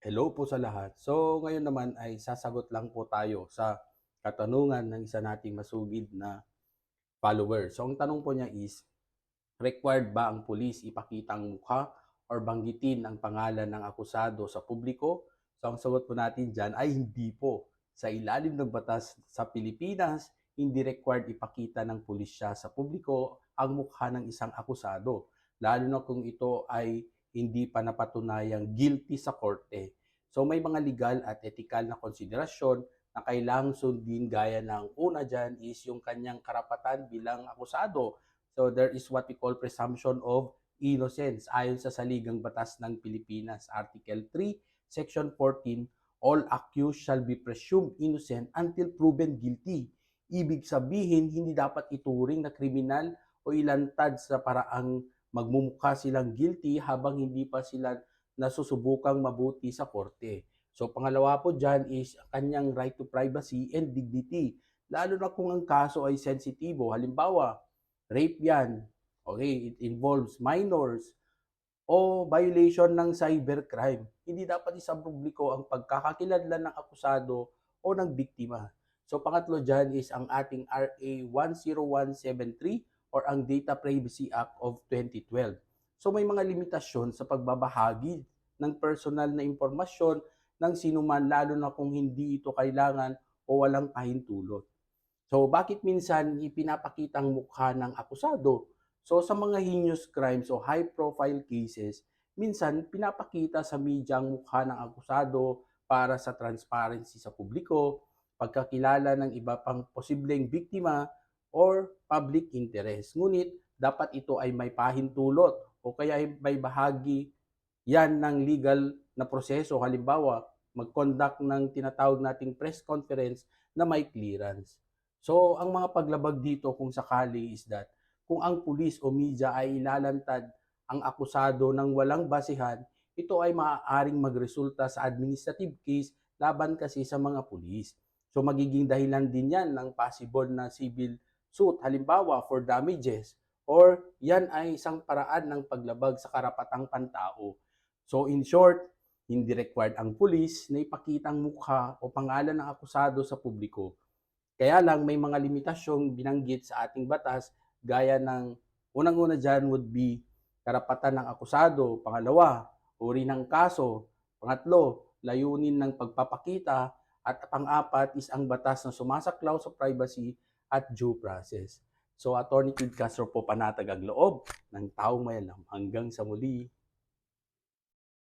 Hello po sa lahat. So, ngayon naman ay sasagot lang po tayo sa katanungan ng isa nating masugid na follower. So, ang tanong po niya is, required ba ang pulis ipakitang mukha or banggitin ang pangalan ng akusado sa publiko? So, ang sagot po natin dyan ay hindi po. Sa ilalim ng batas sa Pilipinas, hindi required ipakita ng pulisya sa publiko ang mukha ng isang akusado. Lalo na kung ito ay hindi pa napatunayang guilty sa korte. So may mga legal at ethical na konsiderasyon na kailangang sundin gaya ng una dyan is yung kanyang karapatan bilang akusado. So there is what we call presumption of innocence ayon sa Saligang Batas ng Pilipinas, Article 3, Section 14, all accused shall be presumed innocent until proven guilty. Ibig sabihin, hindi dapat ituring na kriminal o ilantad sa paraang magmumukha silang guilty habang hindi pa sila nasusubukang mabuti sa korte. So pangalawa po dyan is kanyang right to privacy and dignity. Lalo na kung ang kaso ay sensitibo. Halimbawa, rape yan. Okay, it involves minors o violation ng cybercrime. Hindi dapat isang publiko ang pagkakakilanlan ng akusado o ng biktima. So pangatlo dyan is ang ating RA 10173 or ang Data Privacy Act of 2012. So may mga limitasyon sa pagbabahagi ng personal na impormasyon ng sinuman lalo na kung hindi ito kailangan o walang pahintulot. So bakit minsan ipinapakita ang mukha ng akusado? So sa mga heinous crimes o high profile cases, minsan pinapakita sa media ang mukha ng akusado para sa transparency sa publiko, pagkakilala ng iba pang posibleng biktima or public interest. Ngunit dapat ito ay may pahintulot o kaya ay may bahagi yan ng legal na proseso. Halimbawa, mag-conduct ng tinatawag nating press conference na may clearance. So, ang mga paglabag dito kung sakali is that kung ang pulis o media ay ilalantad ang akusado ng walang basihan, ito ay maaaring magresulta sa administrative case laban kasi sa mga pulis. So magiging dahilan din yan ng possible na civil suit, halimbawa for damages, or yan ay isang paraan ng paglabag sa karapatang pantao. So in short, hindi required ang pulis na ipakita ang mukha o pangalan ng akusado sa publiko. Kaya lang may mga limitasyong binanggit sa ating batas gaya ng unang-una dyan would be karapatan ng akusado, pangalawa, uri ng kaso, pangatlo, layunin ng pagpapakita, at pang-apat is ang batas na sumasaklaw sa privacy at due process. So, Attorney Kid Castro po panatag ang loob ng taong mayalam. Hanggang sa muli.